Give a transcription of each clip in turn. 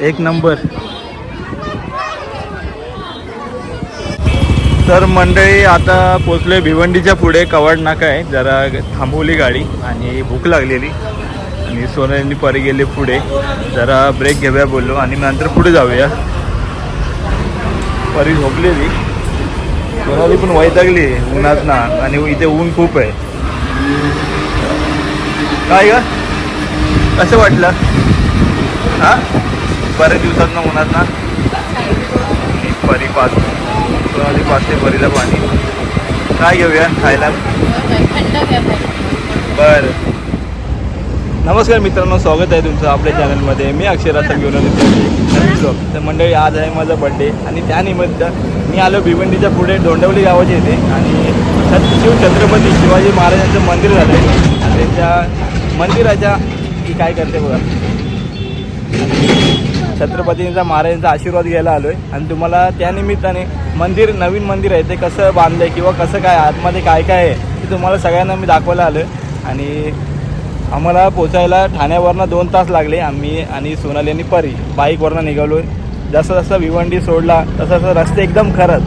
एक नंबर. तर मंडळी आता पोचले भिवंडीच्या पुढे. कवाड नाका आहे. जरा थांबवली गाडी आणि भूक लागलेली. आणि सोनालीनी परी गेले पुढे. जरा ब्रेक घेऊया बोललो आणि नंतर पुढे जाऊया. परी झोपलेली. सोनाली पण वैतागली उन्हात ना आणि इथे ऊन खूप आहे. काय ग? कसं वाटलं? हा? बऱ्याच दिवसात ना ना? परी पाच आधी पाच ते परीला पाणी. काय घेऊया खायला? बर. नमस्कार मित्रांनो स्वागत आहे तुमचं आपल्या चॅनलमध्ये मी अक्षराचा घेऊन आलो तर मंडळी आज आहे माझा बड्डे आणि त्यानिमित्त मी आलो भिवंडीच्या पुढे डोंडवली गावाचे येते आणि शिव छत्रपती शिवाजी महाराजांचं मंदिर झालं आहे. आणि त्यांच्या मंदिराच्या काय करते बघा. छत्रपतींचा महाराजांचा आशीर्वाद घ्यायला आलोय. आणि तुम्हाला त्यानिमित्ताने मंदिर नवीन मंदिर आहे ते कसं बांधलंय किंवा कसं काय आतमध्ये काय काय आहे ते तुम्हाला सगळ्यांना मी दाखवायला आलोय. आणि आम्हाला पोचायला ठाण्यावरनं दोन तास लागले. आम्ही आणि सोनाली आणि परी बाईकवरनं निघालो जसं जसं भिवंडी सोडला तसं तसं रस्ते एकदम खरंच.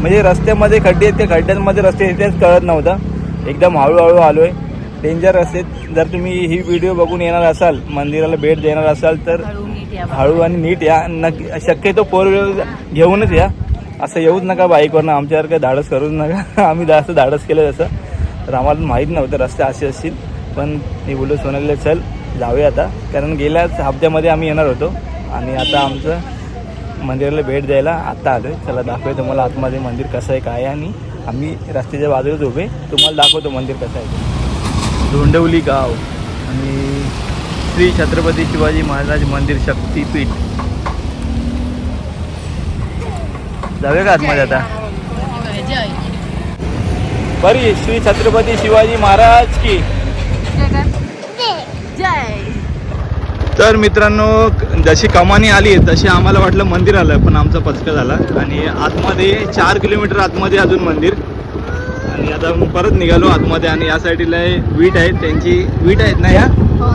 म्हणजे रस्त्यामध्ये खड्डे आहेत त्या खड्ड्यांमध्ये रस्ते आहेत तेच कळत नव्हतं. एकदम हळूहळू आलो आहे डेंजर रस्ते जर तुम्ही ही व्हिडिओ बघून येणार असाल मंदिराला भेट देणार असाल तर हळू आणि नीट या. नक्की शक्यतो फोर व्हीलर घेऊनच या. असं येऊच नका बाईकवरनं आमच्यासारखं धाडस करूच नका. आम्ही जास्त धाडस केलं तसं. तर आम्हाला माहीत नव्हतं रस्ते असे असतील. पण मी बोलू सोनालीला चल जाऊया आता. कारण गेल्याच हप्त्यामध्ये आम्ही येणार होतो. आणि आता आमचं मंदिराला भेट द्यायला आत्ता आलो आहे चला दाखवूया तुम्हाला आतमध्ये मंदिर कसं आहे काय आहे. आणि आम्ही रस्त्याच्या बाजूलाच उभे. तुम्हाला दाखवतो मंदिर कसं आहे. धोंडवली गाव. आणि श्री छत्रपती शिवाजी महाराज मंदिर शक्तीपीठ. जाऊया का आतमध्ये आता? बरी श्री छत्रपती शिवाजी महाराज की. तर मित्रांनो जशी कमानी आली तशी आम्हाला वाटलं मंदिर आलं पण आमचा पचका झाला. आणि आतमध्ये चार किलोमीटर आतमध्ये अजून मंदिर. आणि आता परत निघालो आतमध्ये आणि या साईडला वीट आहेत त्यांची वीट आहेत ना या? हो,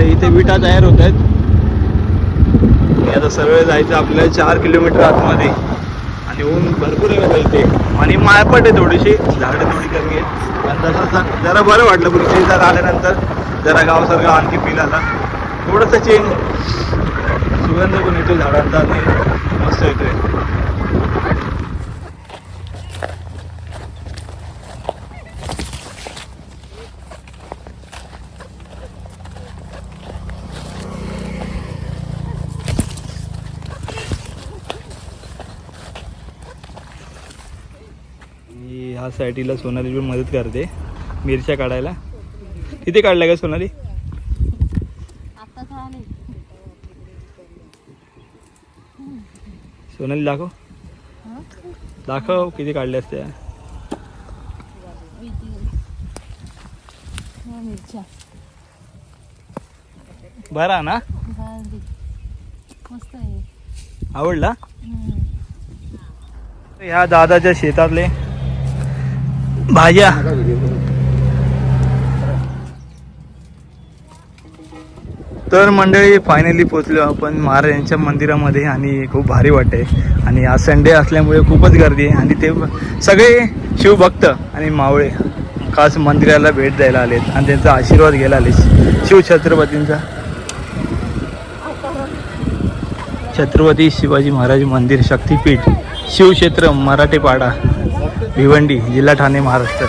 तर इथे विटा तयार होत आहेत. आता सरळ जायचं आपल्याला चार किलोमीटर आतमध्ये. आणि ऊन भरपूर आहे बघा इथे. आणि माळपट आहे थोडीशी. झाडं थोडी कमी आहेत. पण तसं जरा बरं वाटलं पुढच्या आल्यानंतर जरा गावासारखं आणखी फील आला. थोडंसं चेंज सुगंध पण येतो झाडांचा आणि मस्त येतोय. साईडला सोनाली पण मदत करते. मिरच्या काढायला. किती काढल्या का सोनाली? सोनाली दाखव. दाखव किती काढल्या असत्या. मिरच्या बरा ना? आवडला? ह्या दादाच्या शेतातले भाज्या. तर मंडळी फायनली पोचलो आपण महाराजांच्या मंदिरामध्ये आणि खूप भारी वाटते आणि आज संडे असल्यामुळे खूपच गर्दी आहे. आणि ते सगळे शिवभक्त आणि मावळे खास मंदिराला भेट द्यायला आलेत. आणि त्यांचा आशीर्वाद घ्यायला आले शिवछत्रपतींचा छत्रपती शिवाजी महाराज मंदिर शक्तीपीठ शिवक्षेत्र मराठेपाडा. भिवंडी जिल्हा ठाणे महाराष्ट्र.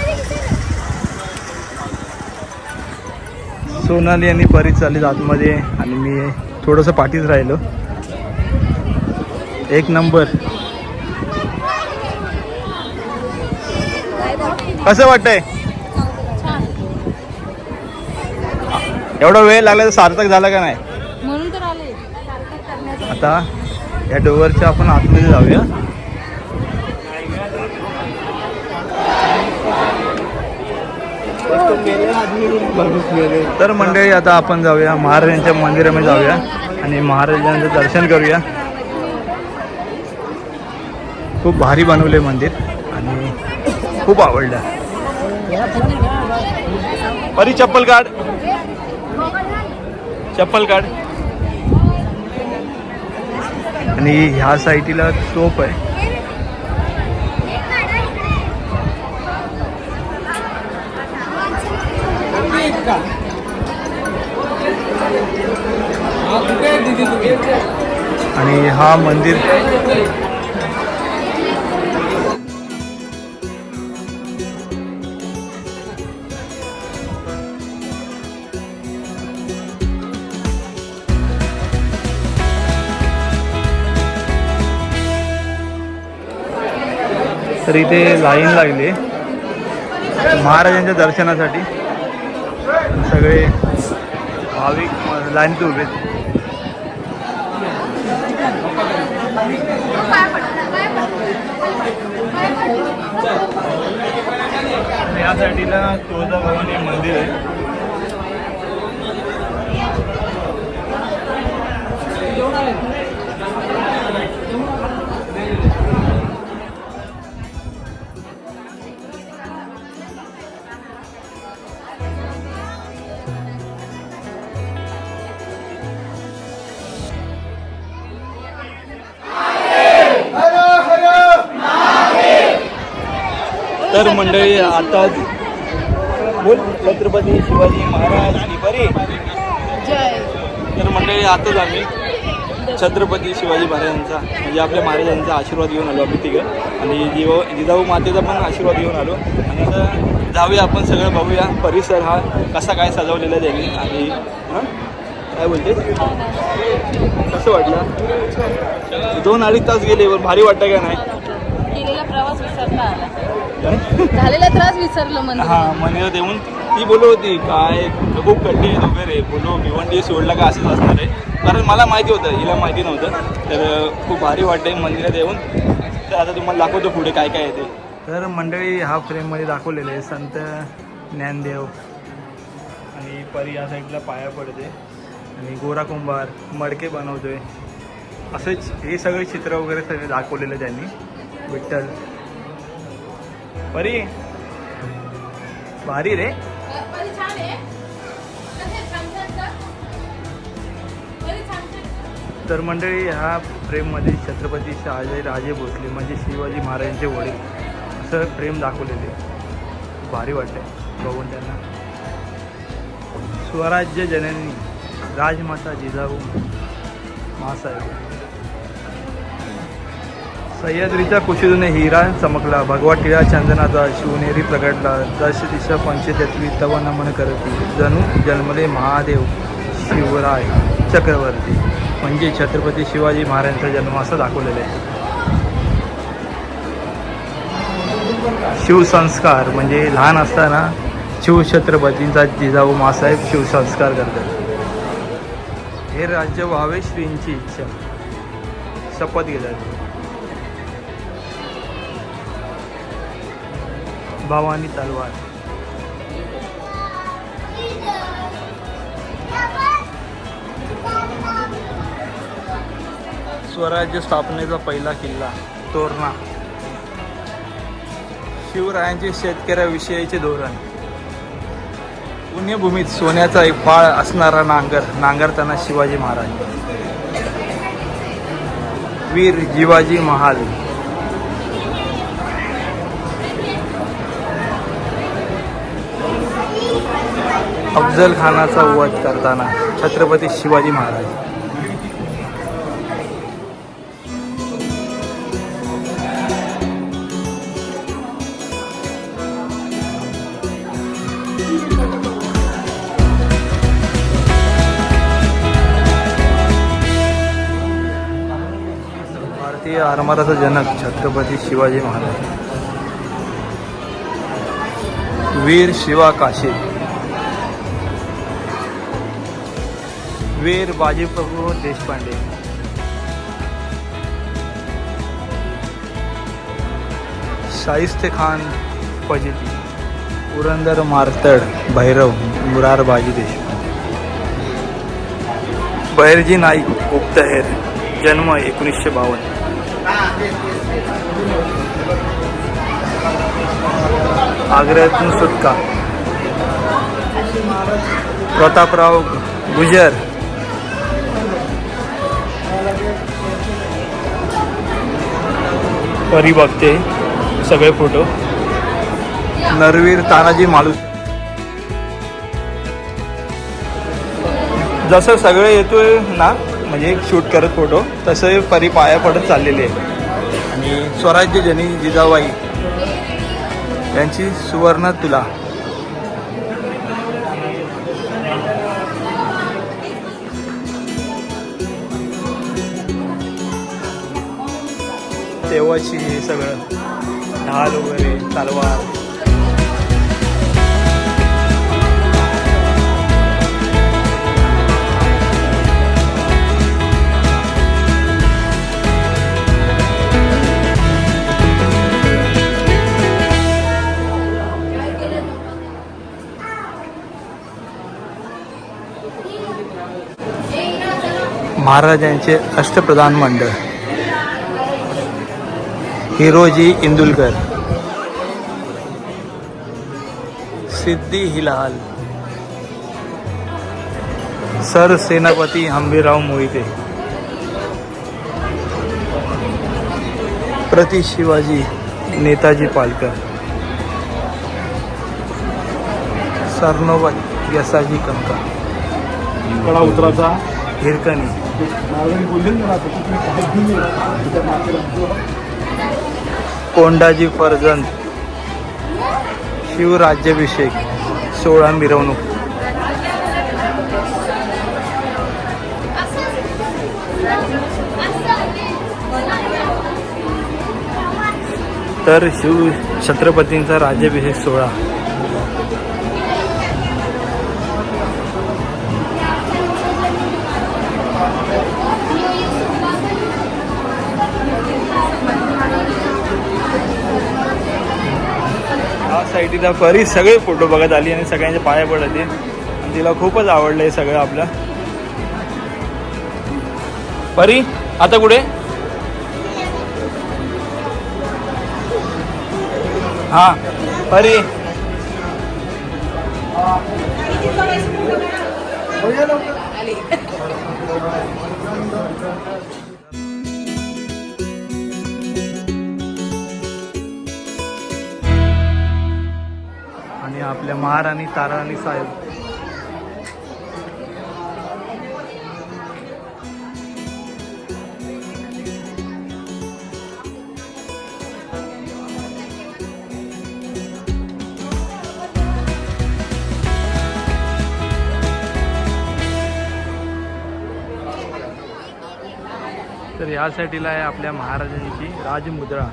सोनाली आणि परीच चालले आतमध्ये आणि मी थोडंसं पाठीच राहिलो. एक नंबर. कसं वाटतंय? एवढा वेळ लागला तर सार्थक झाला का नाही? आता या डोअरच्या आपण आतमध्ये जाऊया. तर मंडळी आता आपण जाऊया. महाराजांच्या मंदिरामध्ये जाऊया आणि महाराजांचं दर्शन करूया. खूप भारी बनवले मंदिर आणि खूप आवडलं. परी चप्पल काढ चप्पल काढ आणि ह्या साईटीला तोप आहे. हा मंदिर. तर इथे लाईन लागली आहे. महाराजांच्या दर्शनासाठी. सगळे भाविक लाईनीत उभे यासाठी ना तुळजाभवानी मंदिर आहे. तर मंडळी आता बोल. छत्रपती शिवाजी महाराज की बरी? तर मंडळी आताच आम्ही छत्रपती शिवाजी महाराजांचा म्हणजे आपल्या महाराजांचा आशीर्वाद घेऊन आलो आम्ही तिघं. आणि जिवा जिजाऊ मातेचा पण आशीर्वाद घेऊन आलो. आणि आता जाऊया आपण सगळं बघूया परिसर हा कसा काय सजवलेला त्यांनी. आणि हां? काय बोलते कसं वाटलं? दोन अडीच तास गेले भारी वाटतं का नाही केलेला प्रवास विसरता आला काय? झालेला त्रास विसरलो मंदिर हा मंदिरात येऊन ती बोलत होती काय खूप आहेत वगैरे बोलो भिवंडी सोडला का असंच असणार आहे? कारण मला माहिती होतं हिला माहिती नव्हतं तर खूप भारी वाटते मंदिरात येऊन तर आता तुम्हाला दाखवतो पुढे काय काय आहे ते. तर मंडळी हा फ्रेममध्ये दाखवलेले आहे संत ज्ञानदेव. आणि परी या साईडला पाया पडते आणि गोरा कुंभार मडके बनवतोय. असेच हे सगळे चित्र वगैरे सगळे दाखवलेले त्यांनी. विठ्ठल. परी? भारी रे. तर मंडळी ह्या फ्रेममध्ये छत्रपती शहाजी राजे भोसले म्हणजे शिवाजी महाराजांचे वडील असं प्रेम दाखवलेले. भारी वाटते बघून त्यांना. स्वराज्य जननी राजमाता जिजाऊ मासाहेब. सह्याद्रीच्या कुशीतून हिरा चमकला. भगवा टिळा चंदनाचा शिवनेरी प्रगटला. दश दिशा पंचतत्वी तव नमन करती. जणू जन्मले महादेव शिवराय चक्रवर्ती. म्हणजे छत्रपती शिवाजी महाराजांचा जन्म असं दाखवलेलं आहे. शिवसंस्कार म्हणजे लहान असताना शिवछत्रपतींचा जिजाऊ मासाहेब शिवसंस्कार करतात. हे राज्य व्हावे श्रींची इच्छा. शपथ घेतात. भवानी तलवार। स्वराज्य स्थापनेचा पहिला किल्ला तोरणा. शिवरायांचे शेतकऱ्याविषयीचे धोरण. पुण्यभूमीत सोन्याचा एक फाळ असणारा नांगर नांगरताना शिवाजी महाराज. वीर जिवाजी महाल. अफजल खानाचा वध करताना छत्रपती शिवाजी महाराज. भारतीय आरमाराचा जनक छत्रपती शिवाजी महाराज. वीर शिवा काशे वीर बाजीप्रभू देशपांडे. शाहिस्ते खान पजिती पुरंदर मारतड भैरव मुरार बाजी देशपांडे. बहिरजी नाईक गुप्तहेर जन्म एकोणीसशे बावन्न. आग्र्यातून सुटका. प्रतापराव गुजर परी बघते सगळे फोटो. नरवीर तानाजी मालू. जसं सगळे येतोय ना म्हणजे शूट करत फोटो तसं परी पाया पडत चाललेली आहे. आणि स्वराज्य जनी जिजाबाई यांची सुवर्ण तुला. तेव्हाची सगळं. ढाल वगैरे तलवार. महाराजांचे अष्टप्रधान मंडळ. हिरोजी इंदुलकर। सिद्धी हिलाल। सर सेनापती हंबीरराव मोहिते। प्रति शिवाजी नेताजी पालकर। सरनोबा यसाजी कंका कडा उतराचा। हिरकणी। कोंडाजी फर्जंद शिवराज्याभिषेक सोळा मिरवणूक. तर शिव छत्रपतींचा राज्याभिषेक सोहळा. हा साईटीला परी सगळे फोटो बघत आली आणि सगळ्यांच्या पाया पडत आहे. आणि तिला खूपच आवडलं हे सगळं आपलं. परी आता कुठे? हा परी. आपल्या महाराणी ताराणी साहेब. तर या आहे आपल्या महाराजांची राजमुद्रा.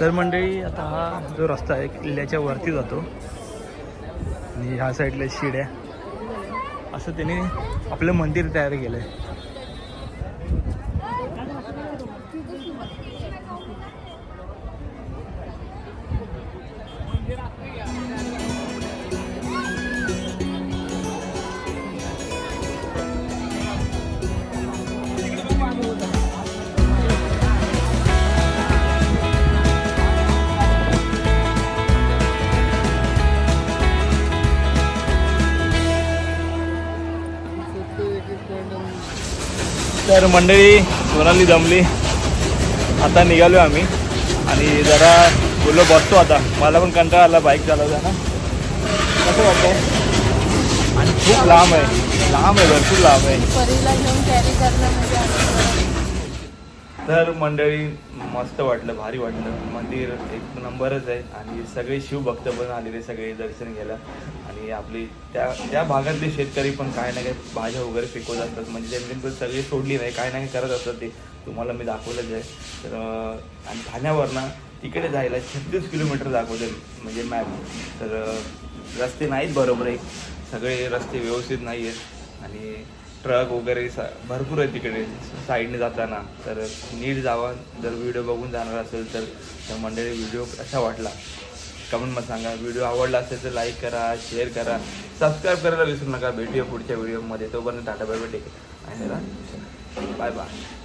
तर मंडळी आता हा जो रस्ता आहे किल्ल्याच्या वरती जातो. आणि ह्या साईडला शिड्या. असं त्याने आपलं मंदिर तयार केलं आहे तर मंडळी सोनाली जमली आता निघालो आम्ही. आणि जरा बोललो बसतो आता. मला पण कंटाळा आला बाईक चालवता ना कसं वाटतंय? आणि खूप लांब आहे. लांब आहे भरपूर लांब आहे. म्हणजे तर मंडळी मस्त वाटलं भारी वाटलं. मंदिर एक नंबरच आहे. आणि सगळे शिवभक्त पण आलेले सगळे दर्शन घ्यायला. आणि आपली त्या त्या भागातले शेतकरी पण काय ना काय भाज्या वगैरे पिकवत असतात. म्हणजे त्यांनी पण सगळी सोडली नाही काय ना काही करत असतात ते. तुम्हाला मी दाखवलंच आहे. तर आणि आणि ठाण्यावरनं तिकडे जायला छत्तीस किलोमीटर दाखवते म्हणजे मॅप तर रस्ते नाहीत बरोबर आहे सगळे रस्ते व्यवस्थित नाही आहेत आणि ट्रक वगैरे सा भरपूर आहे तिकडे. साईडने जाताना. तर नीट जावा. जर व्हिडिओ बघून जाणार असेल तर त्या मंडळी व्हिडिओ कसा वाटला? कमेंटमध्ये सांगा. व्हिडिओ आवडला असेल तर लाईक करा शेअर करा. सबस्क्राईब करायला विसरू नका. भेटूया पुढच्या व्हिडिओमध्ये तोपर्यंत टाटा बाय टेक आहे बाय बाय